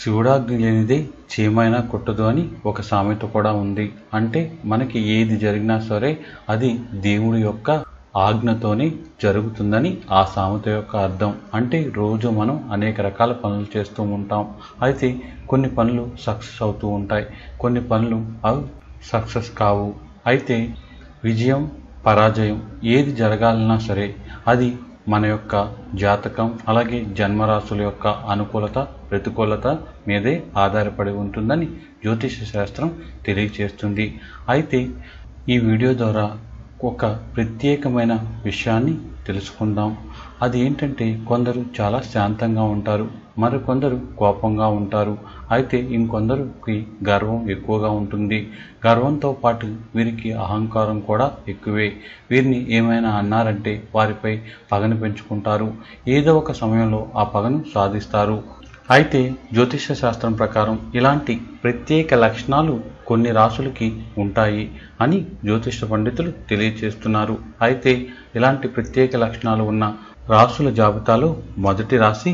శివుడాగ్ని లేనిదే చీమైనా కొట్టదు అని ఒక సామెత కూడా ఉంది. అంటే మనకి ఏది జరిగినా సరే అది దేవుడి యొక్క ఆజ్ఞతోనే జరుగుతుందని ఆ సామెత యొక్క అర్థం. అంటే రోజు మనం అనేక రకాల పనులు చేస్తూ ఉంటాం. అయితే కొన్ని పనులు సక్సెస్ అవుతూ ఉంటాయి. కొన్ని పనులు అవి సక్సెస్ కావు. అయితే విజయం పరాజయం ఏది జరగాలన్నా సరే అది మన యొక్క జాతకం అలాగే జన్మరాశుల యొక్క అనుకూలత ప్రతికూలత మీదే ఆధారపడి ఉంటుందని జ్యోతిష శాస్త్రం తెలియచేస్తుంది అయితే ఈ వీడియో ద్వారా ఒక ప్రత్యేకమైన విషయాన్ని తెలుసుకుందాం. అది ఏంటంటే కొందరు చాలా శాంతంగా ఉంటారు మరికొందరు కోపంగా ఉంటారు. అయితే ఇంకొందరికి గర్వం ఎక్కువగా ఉంటుంది. గర్వంతో పాటు వీరికి అహంకారం కూడా ఎక్కువే. వీరిని ఏమైనా అన్నారంటే వారిపై పగను పెంచుకుంటారు. ఏదో ఒక సమయంలో ఆ పగను సాధిస్తారు. అయితే జ్యోతిష శాస్త్రం ప్రకారం ఇలాంటి ప్రత్యేక లక్షణాలు కొన్ని రాసులకి ఉంటాయి అని జ్యోతిష పండితులు తెలియచేస్తున్నారు. అయితే ఇలాంటి ప్రత్యేక లక్షణాలు ఉన్న రాసుల జాబితాలో మొదటి రాశి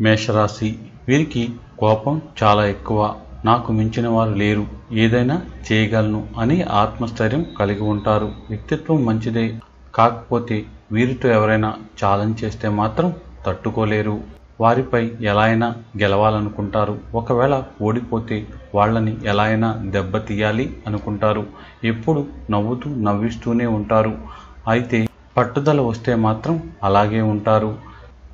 మేషరాశి. వీరికి కోపం చాలా ఎక్కువ. నాకు మించిన వారు లేరు. ఏదైనా చేయగలను అని ఆత్మస్థైర్యం కలిగి ఉంటారు. వ్యక్తిత్వం మంచిదే. కాకపోతే వీరితో ఎవరైనా ఛాలెంజ్ చేస్తే మాత్రం తట్టుకోలేరు. వారిపై ఎలా అయినా గెలవాలనుకుంటారు. ఒకవేళ ఓడిపోతే వాళ్ళని ఎలా అయినా దెబ్బతీయాలి అనుకుంటారు. ఎప్పుడు నవ్వుతూ నవ్విస్తూనే ఉంటారు. అయితే పట్టుదల వస్తే మాత్రం అలాగే ఉంటారు.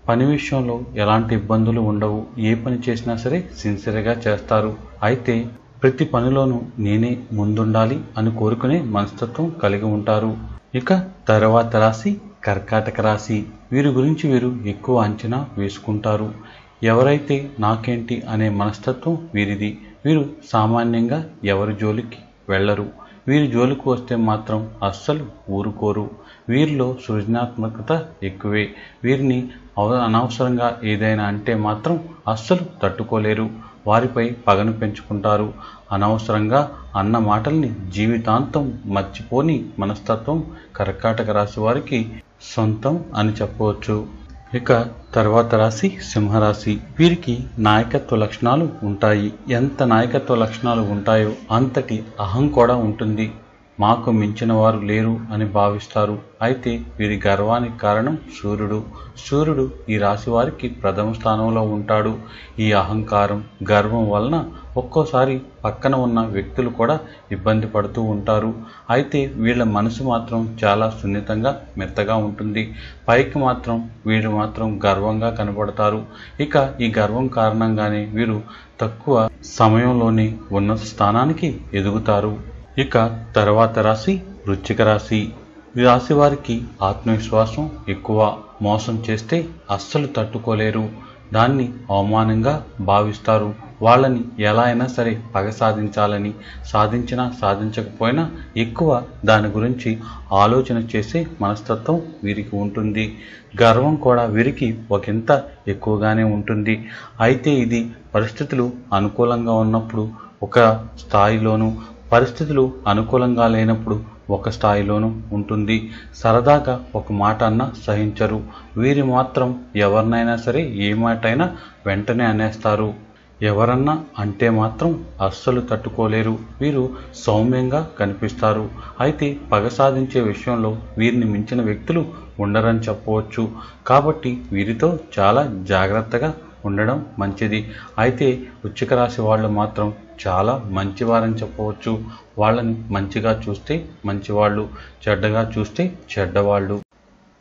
పని విషయంలో ఎలాంటి ఇబ్బందులు ఉండవు. ఏ పని చేసినా సరే సిన్సియర్గా చేస్తారు. అయితే ప్రతి పనిలోనూ నేనే ముందుండాలి అని కోరుకునే మనస్తత్వం కలిగి ఉంటారు. ఇక తర్వాత రాశి కర్కాటక రాశి వీరి గురించి వీరు ఎక్కువ అంచనా వేసుకుంటారు. ఎవరైతే నాకేంటి అనే మనస్తత్వం వీరిది వీరు సామాన్యంగా ఎవరి జోలికి వెళ్ళరు. వీరి జోలికి వస్తే మాత్రం అస్సలు ఊరుకోరు. వీరిలో సృజనాత్మకత ఎక్కువే. వీరిని అవ అనవసరంగా ఏదైనా అంటే మాత్రం అస్సలు తట్టుకోలేరు. వారిపై పగను పెంచుకుంటారు. అనవసరంగా అన్న మాటల్ని జీవితాంతం మర్చిపోని మనస్తత్వం కర్కాటక రాశి వారికి సొంతం అని చెప్పవచ్చు. ఇక తర్వాత రాశి సింహరాశి. వీరికి నాయకత్వ లక్షణాలు ఉంటాయి. ఎంత నాయకత్వ లక్షణాలు ఉంటాయో అంతటి అహం కూడా ఉంటుంది. మాకు మించిన వారు లేరు అని భావిస్తారు. అయితే వీరి గర్వానికి కారణం సూర్యుడు. సూర్యుడు ఈ రాశి వారికి ప్రథమ స్థానంలో ఉంటాడు. ఈ అహంకారం గర్వం వలన ఒక్కోసారి పక్కన ఉన్న వ్యక్తులు కూడా ఇబ్బంది పడుతూ ఉంటారు. అయితే వీళ్ళ మనసు మాత్రం చాలా సున్నితంగా మెత్తగా ఉంటుంది. పైకి మాత్రం వీరు మాత్రం గర్వంగా కనబడతారు ఇక ఈ గర్వం కారణంగానే వీరు తక్కువ సమయంలోనే ఉన్నత స్థానానికి ఎదుగుతారు. ఇక తర్వాత రాశి వృశ్చిక రాశి. ఈ రాశి వారికి ఆత్మవిశ్వాసం ఎక్కువ. మోసం చేస్తే అస్సలు తట్టుకోలేరు. దాన్ని అవమానంగా భావిస్తారు. వాళ్ళని ఎలా అయినా సరే పగ సాధించాలని సాధించినా సాధించకపోయినా ఎక్కువ దాని గురించి ఆలోచన చేసే మనస్తత్వం వీరికి ఉంటుంది. గర్వం కూడా వీరికి ఒకంత ఎక్కువగానే ఉంటుంది. అయితే ఇది పరిస్థితులు అనుకూలంగా ఉన్నప్పుడు ఒక స్థాయిలోనూ పరిస్థితులు అనుకూలంగా లేనప్పుడు ఒక స్థాయిలోనూ ఉంటుంది. సరదాగా ఒక మాట అన్నా సహించరు. వీరు మాత్రం ఎవరినైనా సరే ఏ మాట అయినా వెంటనే అనేస్తారు. ఎవరన్నా అంటే మాత్రం అస్సలు తట్టుకోలేరు. వీరు సౌమ్యంగా కనిపిస్తారు. అయితే పగ సాధించే విషయంలో వీరిని మించిన వ్యక్తులు ఉండరని చెప్పవచ్చు. కాబట్టి వీరితో చాలా జాగ్రత్తగా ఉండడం మంచిది. అయితే వృచ్చిక రాశి వాళ్ళు మాత్రం చాలా మంచివారని చెప్పవచ్చు. వాళ్ళని మంచిగా చూస్తే మంచివాళ్ళు చెడ్డగా చూస్తే చెడ్డవాళ్ళు.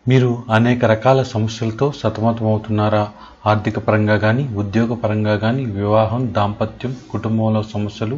మీరు అనేక రకాల సమస్యలతో సతమతమవుతున్నారా? ఆర్థిక పరంగా కానీ ఉద్యోగ పరంగా కానీ వివాహం దాంపత్యం కుటుంబంలో సమస్యలు